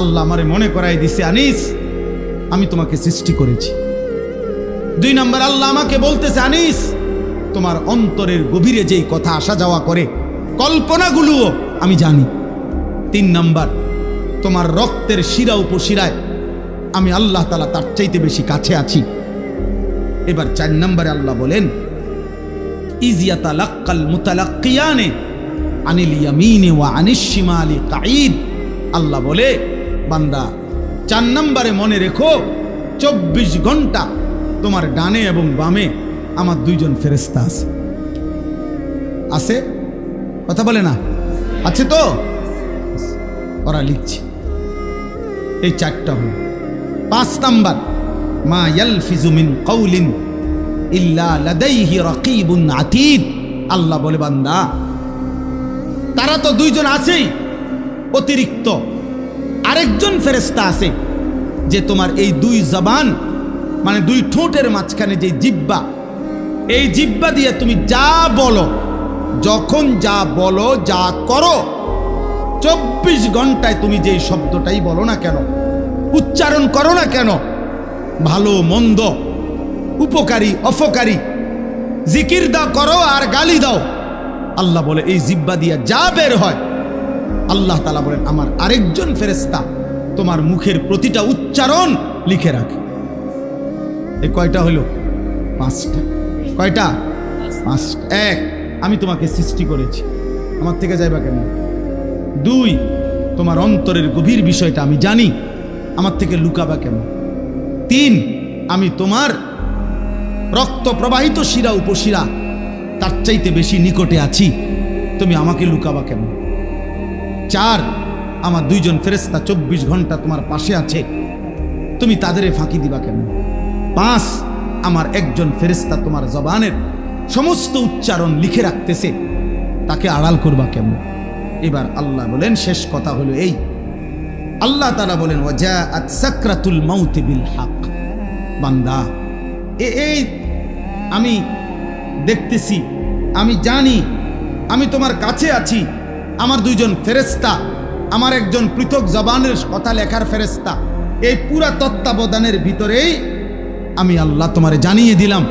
আল্লাহ আমারে মনে করাই দিছে, আনিস, আমি তোমাকে সৃষ্টি করেছি। দুই নম্বর, আল্লাহ আমাকে বলতেছে, আনিস, তোমার অন্তরের গভীরে যেই কথা আসা যাওয়া করে, কল্পনাগুলোও আমি জানি। তিন নম্বর, তোমার রক্তের শিরা উপশিরায় আমি আল্লাহ তালা তার চাইতে বেশি কাছে আছি। এবার চার নম্বরে আল্লাহ বলেন ইজিয়াতা লাক্কাল মুতালাক্কিয়ানে আনিল ইয়ামিনে ওয়া আনিস শিমালি কাঈদ। আল্লাহ বলে বান্দা, চার নম্বরে মনে রেখো, চব্বিশ ঘণ্টা তোমার ডানে এবং বামে আমার দুইজন ফেরেস্তা আছে। আছে? কথা বলে না? আছে তো? ওরা লিখছে। এই চারটা হল। পাঁচ নাম্বার, মা ইয়ালফিজু মিন কওলিন ইল্লা লাদাইহি রাকিবুন আতীদ আল্লাহ বলে, বান্দা, তারা তো দুইজন আছেই, অতিরিক্ত। আরেকজন ফেরেস্তা আছে যে তোমার এই দুই জবান মানে দুই ঠোঁটের মাঝখানে যে জিব্বা, এই জিব্বা দিয়ে তুমি যা বলো, যখন যা বলো, যা করো, চব্বিশ ঘন্টায় তুমি যেই শব্দটাই বলো না কেন, উচ্চারণ করো না কেন, ভালো, মন্দ, উপকারী, অপকারী, জিকির দাও, করো আর গালি দাও। আল্লাহ বলে, এই জিব্বা দিয়া যা বের হয় আল্লাহ তালা বলেন, আমার আরেকজন ফেরেস্তা তোমার মুখের প্রতিটা উচ্চারণ লিখে রাখে। এ কয়টা হলো? পাঁচটা। কয়টা? পাঁচটা। এক, আমি তোমাকে সৃষ্টি করেছি। আমার থেকে যাইবা কেন? দুই, তোমার অন্তরের গভীর বিষয়টা আমি জানি। আমার থেকে লুকাবা কেন? তিন, আমি তোমার রক্ত প্রবাহিত শিরা উপশিরা, তার চাইতে বেশি নিকটে আছি। তুমি আমাকে লুকাবা কেন? চার, আমার দুইজন ফেরেস্তা চব্বিশ ঘণ্টা তোমার পাশে আছে। তুমি তাদের ফাঁকি দিবা কেন? পাঁচ, আমার একজন ফেরেস্তা তোমার জবানের সমস্ত উচ্চারণ লিখে রাখতেছে। তাকে আড়াল করবা কেমন এবার আল্লাহ বলেন, শেষ কথা হলো এই। আল্লাহ তারা বলেন সাকরাতুল বিল হক। বান্দা এই আমি দেখতেছি, আমি জানি, আমি তোমার কাছে আছি। আমার দুইজন ফেরেস্তা আমার একজন পৃথক জবানের কথা লেখার ফেরেস্তা এই পুরা তত্ত্বাবধানের ভিতরেই আমি আল্লাহ তোমারে জানিয়ে দিলাম,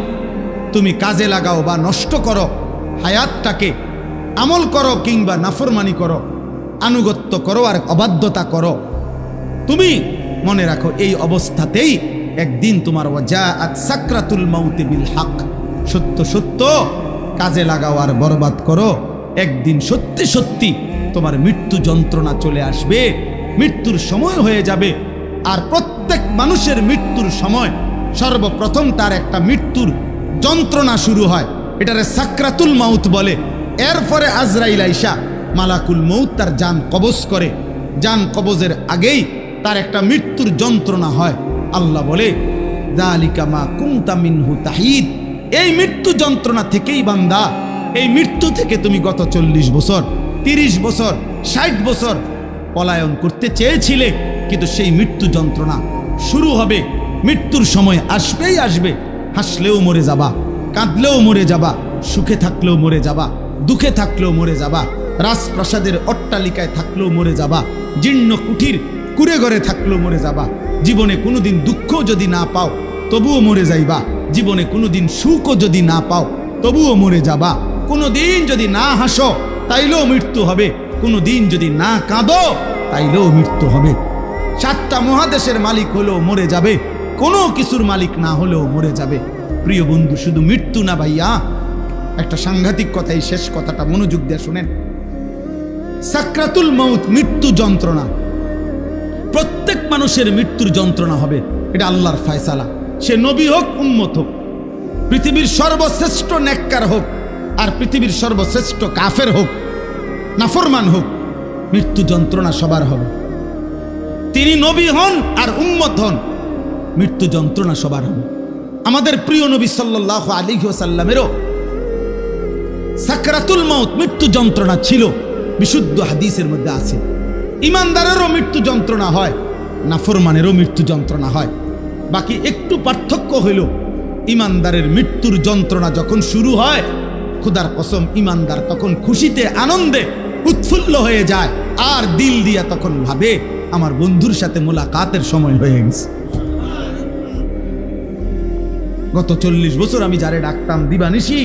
তুমি কাজে লাগাও বা নষ্ট করো, হায়াতটাকে আমল করো কিংবা নাফরমানি করো, আনুগত্য করো আর অবাধ্যতা করো। তুমি মনে রাখো, এই অবস্থাতেই একদিন তোমার ওয়াজা সাকরাতুল মাউতে বিল হক। সত্য সত্য, কাজে লাগাও আর বরবাদ করো। একদিন সত্যি সত্যি তোমার মৃত্যু যন্ত্রণা চলে আসবে, মৃত্যুর সময় হয়ে যাবে, আর প্রত্যেক মানুষের মৃত্যুর সময় সর্বপ্রথম তার একটা মৃত্যুর যন্ত্রণা শুরু হয়। এটারে সাকরাতুল মাউত বলে। এরপরে আজরাইল আইসা মালাকুল মৌত তার যান কবজ করে। যান কবজের আগেই তার একটা মৃত্যুর যন্ত্রণা হয়। আল্লাহ বলে জালিকা মা কুমতা মিনহু তাহিদ। এই মৃত্যু যন্ত্রণা থেকেই বান্দা এই মৃত্যু থেকে তুমি গত চল্লিশ বছর, তিরিশ বছর, ষাট বছর পলায়ন করতে চেয়েছিলে, কিন্তু সেই মৃত্যু যন্ত্রণা শুরু হবে। মৃত্যুর সময় আসবেই আসবে। হাসলেও মরে যাবা, কাঁদলেও মরে যাবা, সুখে থাকলেও মরে যাবা, দুঃখে থাকলেও মরে যাবা, রাজপ্রাসাদের অট্টালিকায় থাকলেও মরে যাবা, জীর্ণ কুঠির কুড়ে ঘরে থাকলেও মরে যাবা। জীবনে কোনোদিন দুঃখ যদি না পাও, তবুও মরে যাইবা। জীবনে কোনোদিন সুখও যদি না পাও, তবুও মরে যাবা। কোনোদিন যদি না হাসো, তাইলেও মৃত্যু হবে। কোনোদিন যদি না কাঁদো, তাইলেও মৃত্যু হবে। সাতটা মহাদেশের মালিক হলেও মরে যাবে। কোনো কিছুর মালিক না হলেও মরে যাবে। প্রিয় বন্ধু, শুধু মৃত্যু না ভাইয়া। একটা সাংঘাতিক কথা এই শেষ কথাটা মনোযোগ দিয়ে শোনেন। সাকরাতুল মৌত মৃত্যু যন্ত্রণা। প্রত্যেক মানুষের মৃত্যুর যন্ত্রণা হবে। এটা আল্লাহর ফায়সালা। সে নবী হোক উন্মত হোক। পৃথিবীর সর্বশ্রেষ্ঠ নেককার হোক আর পৃথিবীর সর্বশ্রেষ্ঠ কাফের হোক, নাফরমান হোক, মৃত্যু যন্ত্রণা সবার হবে। তিনি নবী হন আর উম্মত হন, মৃত্যু যন্ত্রণা সবার হবে। আমাদের প্রিয় নবী সাল্লাহ আলী সাল্লামেরও সাকরাতুল মৌত মৃত্যু যন্ত্রণা ছিল, বিশুদ্ধ হাদিসের মধ্যে আছে। ইমানদারেরও মৃত্যু যন্ত্রণা হয়, নাফরমানেরও মৃত্যু যন্ত্রণা হয়। বাকি একটু পার্থক্য হইল, ইমানদারের মৃত্যুর যন্ত্রণা যখন শুরু হয় খুদার কসম ইমানদার তখন খুশিতে আনন্দে উৎফুল্ল হয়ে যায়। আর দিল দিয়া তখন ভাবে, আমার বন্ধুর সাথে মোলাকাতের সময় হয়ে গেছে। গত চল্লিশ বছর আমি যারে ডাকতাম দিবানিসি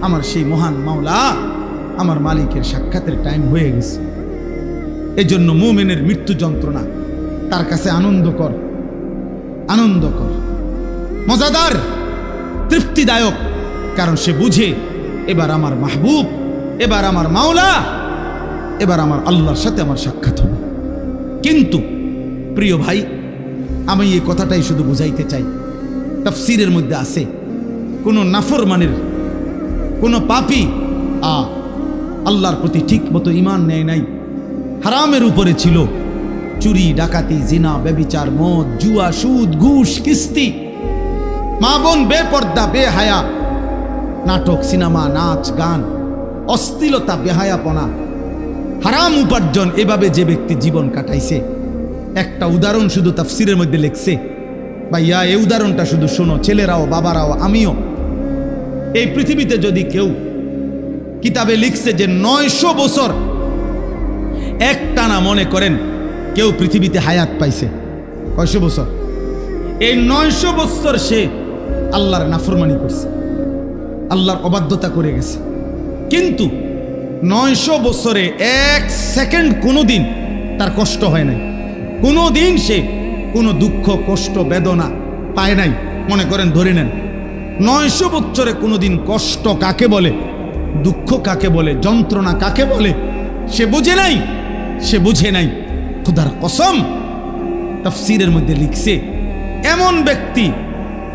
আমার সেই মহান মাওলা আমার মালিকের সাক্ষাতের টাইম হয়ে গেছে। এজন্য মোমেনের মৃত্যু যন্ত্রণা, তার কাছে আনন্দকর আনন্দকর মজাদার, তৃপ্তিদায়ক, কারণ সে বুঝে এবার আমার মাহবুব, এবার আমার মাওলা, এবার আমার আল্লাহর সাথে আমার সাক্ষাৎ হবে। কিন্তু, প্রিয় ভাই, আমি এই কথাটাই শুধু বুঝাইতে চাই। তফসিরের মধ্যে আছে, কোনো নাফরমানের, কোনো পাপি, আ, আল্লাহর প্রতি ঠিক মতো ইমান নেয় নাই। হারামের উপরে ছিল চুরি, ডাকাতি, জিনা বেবিচার মদ, জুয়া, সুদ, ঘুষ, কিস্তি। মা বোন, বেপর্দা, বেহায়া নাটক, সিনেমা, নাচ, গান অস্থিলতা বেহায়াপনা, হারাম উপার্জন এভাবে যে ব্যক্তি জীবন কাটাইছে। একটা উদাহরণ শুধু তাফসিরের মধ্যে লিখছে। ভাইয়া, এই উদাহরণটা শুধু শোনো, ছেলেরাও, বাবারাও, আমিও। এই পৃথিবীতে যদি কেউ কিতাবে লিখছে যে নয়শো বছর একটানা মনে করেন, কেউ পৃথিবীতে হায়াত পাইছে। কয়শো বছর? এই নয়শো বছর সে আল্লাহর নাফরমানি করছে। আল্লাহর অবাধ্যতা করে গেছে। কিন্তু নয়শো বছরে এক সেকেন্ড কোনো দিন তার কষ্ট হয় নাই। কোনো দিন সে কোনো দুঃখ, কষ্ট, বেদনা পায় নাই। মনে করেন, ধরে নেন, নয়শো বছরে কোনো দিন কষ্ট কাকে বলে, দুঃখ কাকে বলে, যন্ত্রণা কাকে বলে, সে বুঝে নাই, সে বুঝে নাই। খুদার কসম, তফসিরের মধ্যে লিখছে, এমন ব্যক্তি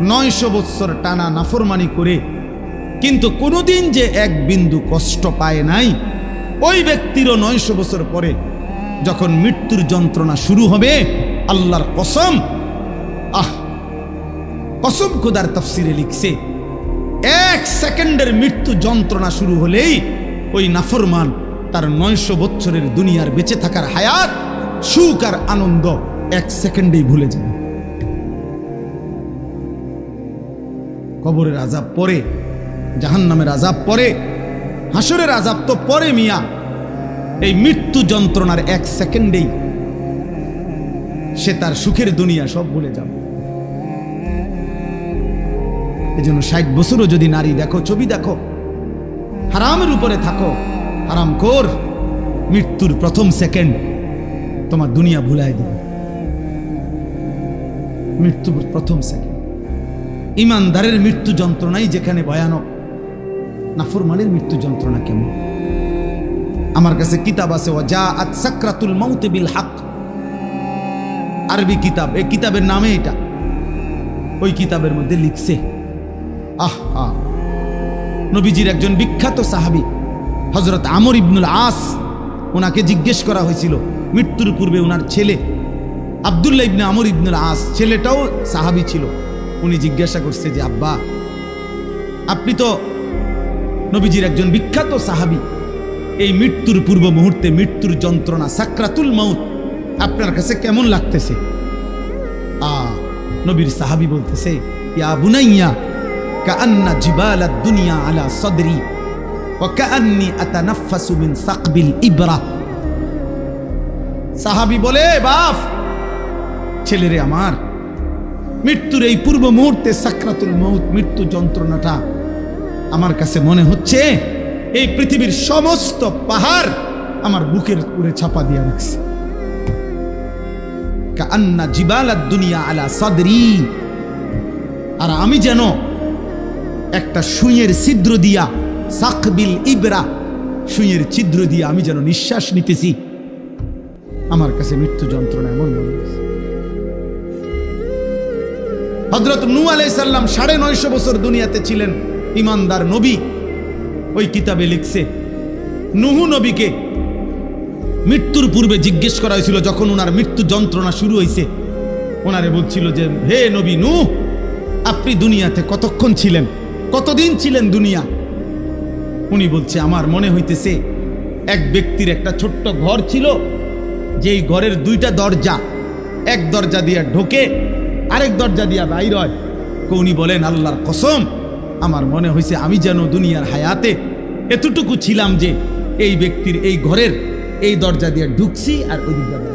নয়শো বৎসর টানা নাফরমানি করে কিন্তু কোনোদিন যে এক বিন্দু কষ্ট পায় নাই, ওই ব্যক্তিরও নয়শো বছর পরে যখন মৃত্যুর যন্ত্রণা শুরু হবে, আল্লাহর কসম, আহ, কসম খোদার তফসিরে লিখছে, এক সেকেন্ডের মৃত্যু যন্ত্রণা শুরু হলেই ওই নাফরমান তার নয়শো বছরের দুনিয়ার বেঁচে থাকার হায়াত, সুখ আর আনন্দ এক সেকেন্ডেই ভুলে যাবে। কবরের আজাব পরে জাহান নামের আজাব পরে হাসরের আজাব তো পরে মিয়া। এই মৃত্যু যন্ত্রণার এক সেকেন্ডেই সে তার সুখের দুনিয়া সব ভুলে যাবে। এই জন্য ষাট বছরও যদি নারী দেখো, ছবি দেখো, হারামের উপরে থাকো, হারাম কর মৃত্যুর প্রথম সেকেন্ড তোমার দুনিয়া ভুলাই দেবে। মৃত্যুর প্রথম সেকেন্ড। ইমানদারের মৃত্যু যন্ত্রণাই যেখানে ভয়ানক নাফরমানের মৃত্যু যন্ত্রণা কেমন? আমার কাছে কিতাব আছে ও যা আত সাকরাতুল মাউতে বিল হাক। আরবি কিতাব, এই কিতাবের নামে এটা। ওই কিতাবের মধ্যে লিখছে, আহ আহ। নবীজির একজন বিখ্যাত সাহাবি হজরত আমর ইবনুল আস, ওনাকে জিজ্ঞেস করা হয়েছিল, মৃত্যুর পূর্বে ওনার ছেলে, আবদুল্লাহ ইবনে আমর ইবনুল আস, ছেলেটাও সাহাবি ছিল। উনি জিজ্ঞাসা করছে যে, আব্বা, আপনি তো নবীজির একজন বিখ্যাত সাহাবি। এই মৃত্যুর পূর্ব মুহূর্তে মৃত্যুর যন্ত্রণা, সাকরাতুল মাউত, আপনার কাছে কেমন লাগতেছে? আ, নবীর সাহাবি বলতেছে, ইয়া বুনাইয়া, কাআন্না জিবালাদ দুনিয়া আলা সদরি কাআন্নি আতানাফাসু মিন সাকবিল ইবরা। সাহাবি বলে বাপ, ছেলেরে আমার, মৃত্যুর এই পূর্ব মুহূর্তে সাকরাতুল মৌত মৃত্যু যন্ত্রণাটা আমার কাছে মনে হচ্ছে এই পৃথিবীর সমস্ত পাহাড় আমার বুকের উপরে ছাপা দিয়ে রাখছে। কান্না জিবালাদ দুনিয়া আলা সাদরি। আর আমি যেন একটা সুইয়ের ছিদ্র দিয়া, সাকবিল ইবরা সুইয়ের ছিদ্র দিয়ে আমি যেন নিঃশ্বাস নিতেছি। আমার কাছে মৃত্যু যন্ত্রণা এমন মনে হয়েছে হজরত নু আলাইসাল্লাম সাড়ে নয়শো বছর দুনিয়াতে ছিলেন। ইমানদার নবী ওই কিতাবে লিখছে, নুহু নবীকে মৃত্যুর পূর্বে জিজ্ঞেস করা হয়েছিল, যখন ওনার মৃত্যু যন্ত্রণা শুরু হয়েছে ওনারে বলছিল যে, হে নবী নু আপনি দুনিয়াতে কতক্ষণ ছিলেন? কতদিন ছিলেন দুনিয়া? উনি বলছে, আমার মনে হইতেছে এক ব্যক্তির একটা ছোট্ট ঘর ছিল, যেই ঘরের দুইটা দরজা, এক দরজা দিয়া ঢোকে, আরেক দরজা দিয়া বাইর হয়। উনি বলেন, আল্লাহর কসম আমার মনে হয়েছে আমি যেন দুনিয়ার হায়াতে এতটুকু ছিলাম যে এই ব্যক্তির এই ঘরের এই দরজা দিয়ে ঢুকছি আর ওই দিক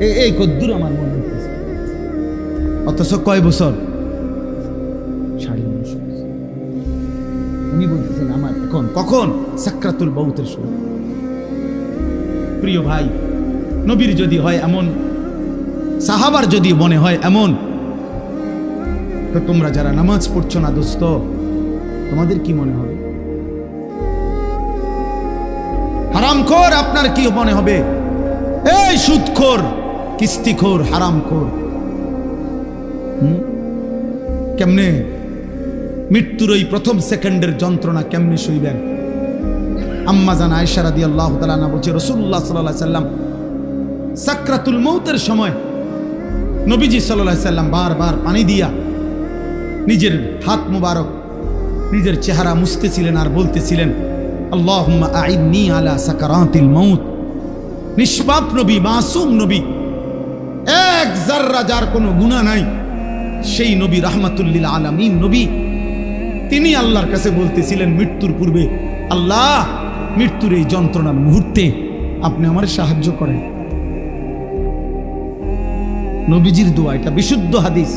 এই কদ্দুর আমার মনে অথচ কয় বছর। উনি বলতেছেন আমার এখন কখন? সাক্রাতুল বৌতের সময়। প্রিয় ভাই, নবীর যদি হয় এমন, সাহাবার যদি মনে হয় এমন তো তোমরা যারা নামাজ পড়ছো না দোস্ত, তোমাদের কি মনে হবে? হারামখোর, আপনার কি মনে হবে? এই সুদখোর, কিস্তিখোর, হারামখোর। হুম? কেমনে? মৃত্যুর ওই প্রথম সেকেন্ডের যন্ত্রণা কেমনে শুইবেন আম্মা জান আয়সা রাদি আল্লাহ তালা বলছে রসুল্লাহ সাল্লাহ সাল্লাম সাকরাতুল মৌতের সময় নবীজি সাল্লাহ সাল্লাম বারবার পানি দিয়া নিজের হাত মুবারক, নিজের চেহারা মুছতেছিলেন আর বলতেছিলেন, আল্লাহুম্মা আইন্নি আলা সাকারাতিল মৌত নিষ্পাপ নবী, মাসুম নবী, এক জাররা যার কোনো গুণা নাই, সেই নবী রাহমাতুল্লিল আলামিন নবী। তিনি আল্লাহর কাছে বলতেছিলেন, মৃত্যুর পূর্বে আল্লাহ মৃত্যুর এই যন্ত্রণার মুহূর্তে আপনি আমার সাহায্য করেন। নবীজির দোয়া, এটা বিশুদ্ধ হাদিস।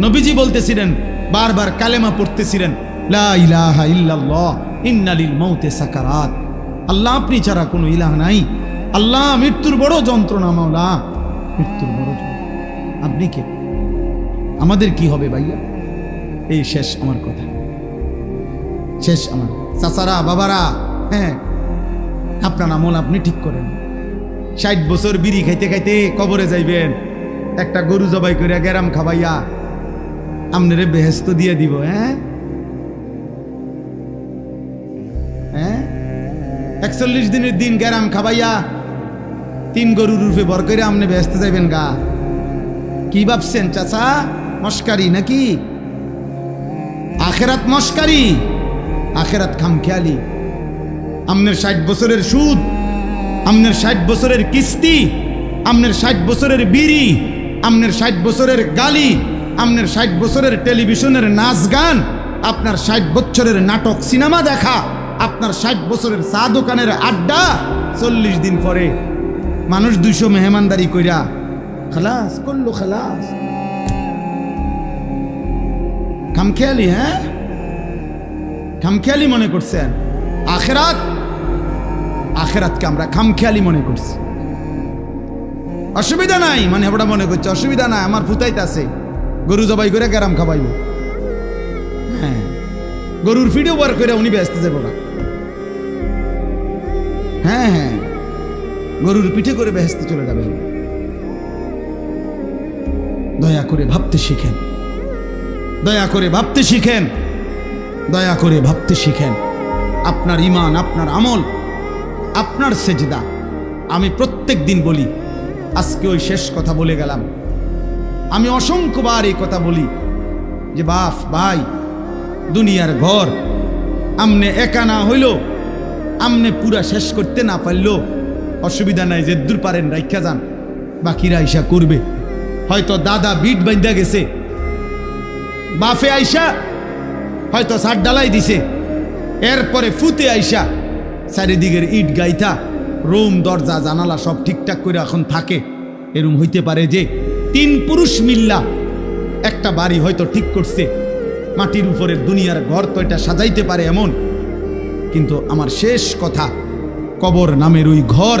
নবীজি বলতেছিলেন, বারবার কালেমা পড়তেছিলেন, লা ইলাহা ইল্লাল্লাহ, ইন্নালিল মৌতে সাকারাত। আল্লাহ আপনি ছাড়া কোনো ইলাহ নাই। আল্লাহ মৃত্যুর বড় যন্ত্রণা, মাওলা। মৃত্যুর বড় আপনি কে? আমাদের কি হবে ভাইয়া? এই শেষ আমার কথা। শেষ আমার। চাচারা, বাবারা হ্যাঁ আপনার আমল আপনি ঠিক করেন। ষাট বছর বিড়ি খাইতে খাইতে কবরে যাইবেন। একটা গরু জবাই করিয়া গ্যারাম খাবাইয়া আপনারে বেহেস্ত দিয়ে দিব হ্যাঁ? হ্যাঁ? একচল্লিশ দিনের দিন গ্যারাম খাবাইয়া তিন গরুর রূপে বর করে আপনি বেহেস্তে যাইবেন গা। কি ভাবছেন, চাচা? মস্কারি নাকি? আখেরাত মস্কারি, আখেরাত খামখেয়ালি। আমনের ষাট বছরের সুদ, আমনের ষাট বছরের কিস্তি, আমনের ষাট বছরের বিড়ি, আমনের ষাট বছরের গালি। আমনের ষাট বছরের টেলিভিশনের নাচ গান, আপনার ষাট বছরের নাটক সিনেমা দেখা, আপনার ষাট বছরের চা দোকানের আড্ডা, চল্লিশ দিন পরে মানুষ দুইশো মেহমানদারি কইরা, খালাস, করল খালাস। খামখেয়ালি হ্যাঁ? খামখেয়ালি মনে করছেন? আখেরাত? আখেরাতকে আমরা খামখেয়ালি মনে করছি। অসুবিধা নাই মানে ওটা মনে করছে, অসুবিধা নাই, আমার ফুতাইতে আছে গরু জবাই করে ক্যারাম খাবাইব হ্যাঁ। গরুর ফিডিও বার করে উনি ব্যস্ত যাব না। হ্যাঁ হ্যাঁ। গরুর পিঠে করে ব্যস্ত চলে যাবে দয়া করে ভাবতে শিখেন। দয়া করে ভাবতে শিখেন। দয়া করে ভাবতে শিখেন। আপনার ইমান আপনার আমল, আপনার সেজদা। আমি প্রত্যেক দিন বলি, আজকে ওই শেষ কথা বলে গেলাম। আমি অসংখ্যবার এই কথা বলি যে, বাপ, ভাই, দুনিয়ার ঘর আমনে একা না হইল, আমনে পুরা শেষ করতে না পারল, অসুবিধা নাই যে দূর পারেন, রাইখা যান, বাকিরা আইসা করবে। হয়তো দাদা বিট বান্ধা গেছে বাফে আইসা, হয়তো সার ডালাই দিছে, এরপরে ফুতে আইসা, চারিদিকের ইট গাইথা, রুম, দরজা, জানালা সব ঠিকঠাক করে এখন থাকে। এরম হইতে পারে যে তিন পুরুষ মিল্লা। একটা বাড়ি হয়তো ঠিক করছে। মাটির উপরের দুনিয়ার ঘর তো এটা সাজাইতে পারে এমন। কিন্তু আমার শেষ কথা, কবর নামের ওই ঘর,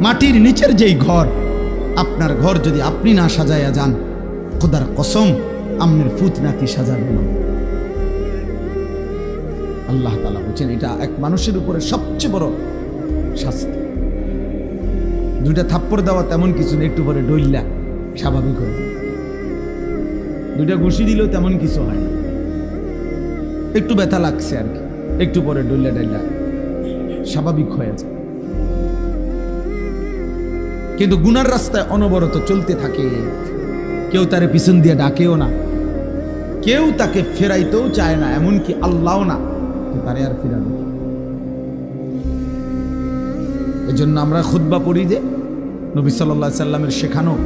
মাটির নিচের যেই ঘর, আপনার ঘর যদি আপনি না সাজাইয়া যান, খোদার কসম, আমনের ফুত নাতি সাজাবে না। আল্লাহ তালা বলছেন, এটা এক মানুষের উপরে সবচেয়ে বড় শাস্তি। দুইটা থাপ্পড় দেওয়া তেমন কিছু নেই, একটু পরে ডইল্লা। স্বাভাবিক হয়ে দুইটা ঘুষি দিলেও তেমন কিছু হয় না। একটু ব্যথা লাগছে আর কি। একটু পরে ডইল্লা ডাইল্লা স্বাভাবিক হয়ে যায়। কিন্তু গুনার রাস্তায় অনবরত চলতে থাকে। কেউ তারে পিছন দিয়ে ডাকেও না। কেউ তাকে ফেরাইতেও চায় না, এমনকি আল্লাহও না। তারে আর ফেরাবে কি? এজন্য আমরা খুদ্া পড়ি যে, নবী সাল্লাহ সাল্লামের শেখানো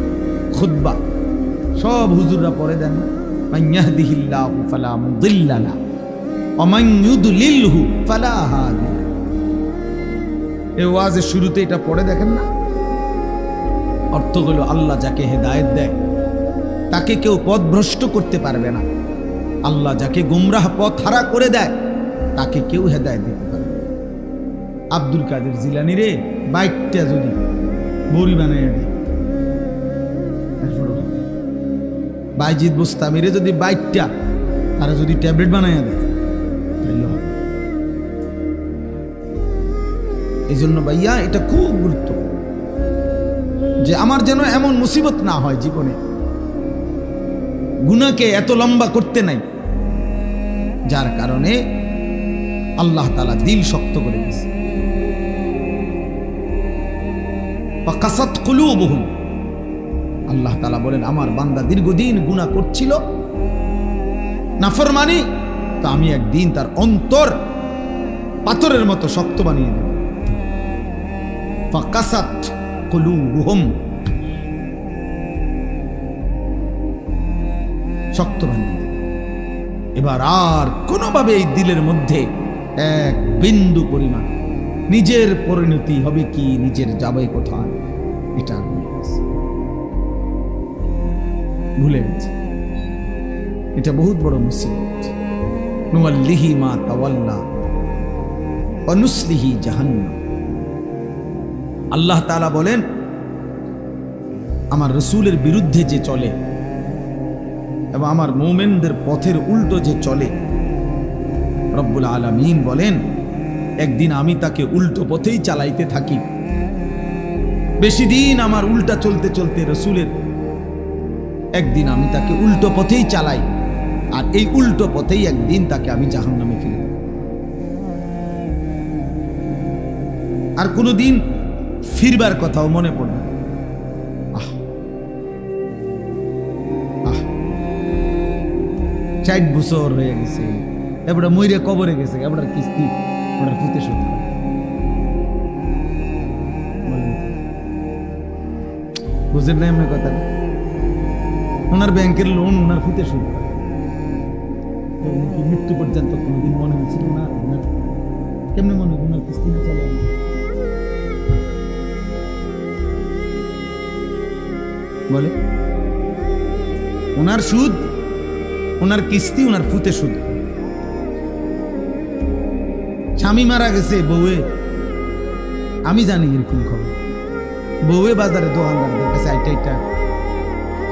খুদ্া সব হুজুররা পড়ে দেন শুরুতে এটা পড়ে দেখেন না? অর্থ হলো আল্লাহ যাকে হেদায়েত দেয়, তাকে কেউ পথভ্রষ্ট করতে পারবে না। আল্লাহ যাকে গুমরাহ পথ হারা করে দেয়, তাকে কেউ হেদায়েত দিতে পারবে আব্দুল কাদের জিলানি রে, বাইকটা যদি বড়ি বানিয়ে দেয় বাইজিৎ বোস্তামিরে যদি বাইকটা তারা যদি ট্যাবলেট বানাইয়া দেয় এই জন্য ভাইয়া, এটা খুব গুরুত্ব। যে আমার যেন এমন মুসিবত না হয় জীবনে গুনাকে এত লম্বা করতে নাই, যার কারণে আল্লাহ তালা দিল শক্ত করে দিয়েছে। কাসাত কুলুবহুম। আল্লাহ তালা বলেন, আমার বান্দা দীর্ঘদিন গুণা করছিল, নাফরমানি, তা আমি একদিন তার অন্তর পাথরের মতো শক্ত বানিয়ে দেব শক্ত বানিয়ে এবার আর কোনোভাবে এই দিলের মধ্যে এক বিন্দু পরিমাণ নিজের পরিণতি হবে কি, নিজের যাবে কোথায়, এটা ভুলে গেছে। এটা বহুত বড় মুসিবত। নুয়াল্লিহি মা তাওয়াল্লা অনুসলিহি জাহান্নাম। আল্লাহ তাআলা বলেন, আমার রসুলের বিরুদ্ধে যে চলে এবং আমার মোমেনদের পথের উল্টো যে চলে, রব্বুল আলমিন বলেন, একদিন আমি তাকে উল্টো পথেই চালাইতে থাকি। বেশি দিন আমার উল্টা চলতে চলতে রসুলের একদিন আমি তাকে উল্টো পথেই চালাই, আর এই উল্টো পথেই একদিন তাকে আমি জাহান নামে ফেলে। আর কোনোদিন ফিরবার কথাও মনে পড়বে। আহ আহ বছর হয়ে গেছে, এবারে ময়ূরে কবরে গেছে, এবার কিস্তি, এবার ফুতে শোধ। বুঝেন না এমনি কথা ওনার ব্যাংকের লোন ওনার। তো উনি কি মৃত্যু পর্যন্ত কোনোদিন মনে হয়েছিল না? ওনার কেমনে মনে হয় ওনার কিস্তি না চলে বলে, ওনার সুদ, ওনার কিস্তি, ওনার ফুতে সুদ। স্বামী মারা গেছে বউয়ে। আমি জানি এরকম খবর। বউয়ে বাজারে দোকানদারদের কাছে আইটা আইটা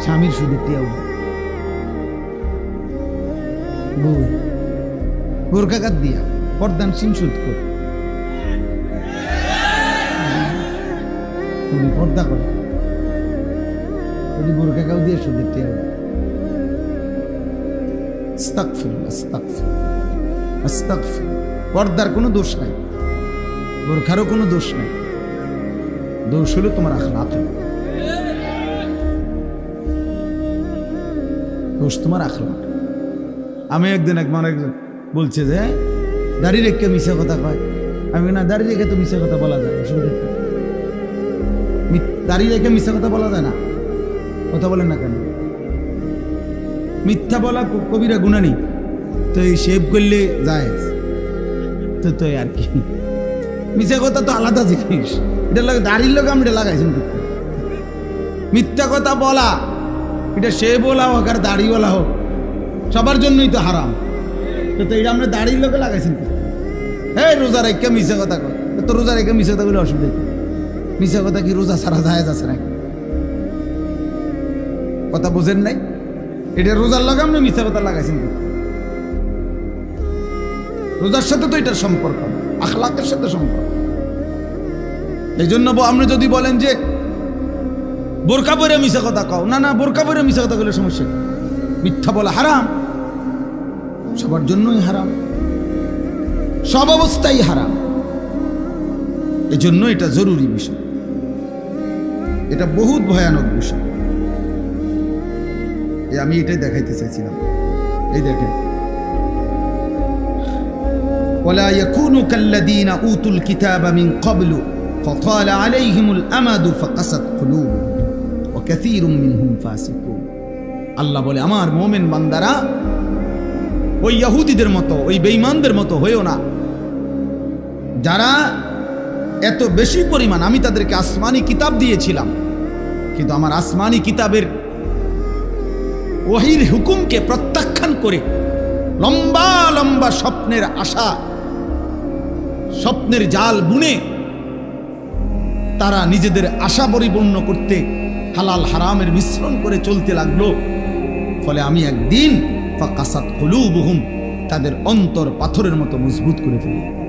স্বামীর টিয়া উঠে বউ গোরকাকাত দিয়া পর্দান সিং সুদ পর্দা আস্তাগফির, আস্তাগফির। পর্দার কোনো দোষ নাই। বোরখারও কোনো দোষ নাই। দোষ হলো তোমার আখলাক দোষ তোমার আখলাক আমি একদিন এক মানে বলছে যে, দাড়ি রেখে মিশা কথা কয়। আমি না, দাড়ি রেখে তো মিশা কথা বলা যায় দাড়ি রেখে মিশা কথা বলা যায় না। কথা বলেন না কেন? মিথ্যা বলা কবিরা গুণানি তো এই শেভ করলে যায়। তো তো আর কি। মিথ্যা কথা তো আলাদা জিনিস। এটা লাগে দাড়ির লোক আমি এটা লাগাইছেন মিথ্যা কথা বলা। এটা বলা হোক আর দাড়ি বলা হোক সবার জন্যই তো হারাম। তো এটা আমরা দাড়ির লোকে লাগাইছেন এই রোজা রেখে মিশা কথা কর তো রোজা রেখে মিশা কথা বলে অসুবিধা? মিশা কথা কি রোজা সারা যায় যাচ্ছে নাকি? কথা বোঝেন নাই? এটা রোজার লগে আপনি মিথ্যা কথা লাগাইছেন। রোজার সাথে তো এটার সম্পর্ক না, আখলাকের সাথে সম্পর্ক। এই জন্য আপনি যদি বলেন যে বোরকা পরে মিশা কথা কও না না বোরকা পরে মিশা কথা বলে সমস্যা কি? মিথ্যা বলা হারাম সবার জন্যই হারাম সব অবস্থাই হারাম এই জন্য এটা জরুরি বিষয় এটা বহুত ভয়ানক বিষয় এই আমি এটাই দেখাইতে চাইছিলাম এই দেখেন ولا يكونوا كالذين اوتوا الكتاب من قبل فطال عليهم الامد فقست قلوبهم আল্লাহ বলে, আমার মোমেন বান্দারা, ওই ইয়াহুদিদের মতো, ওই বেঈমানদের মতো হয়েও না। যারা এত বেশি পরিমাণ, আমি তাদেরকে আসমানি কিতাব দিয়েছিলাম, কিন্তু আমার আসমানি কিতাবের ওহির হুকুমকে প্রত্যাখ্যান করে লম্বা লম্বা স্বপ্নের আশা, স্বপ্নের জাল বুনে তারা নিজেদের আশা পরিপূর্ণ করতে হালাল হারামের মিশ্রণ করে চলতে লাগল। ফলে আমি একদিন ফাকাসাত কলুবহুম, তাদের অন্তর পাথরের মতো মজবুত করে ফেলি।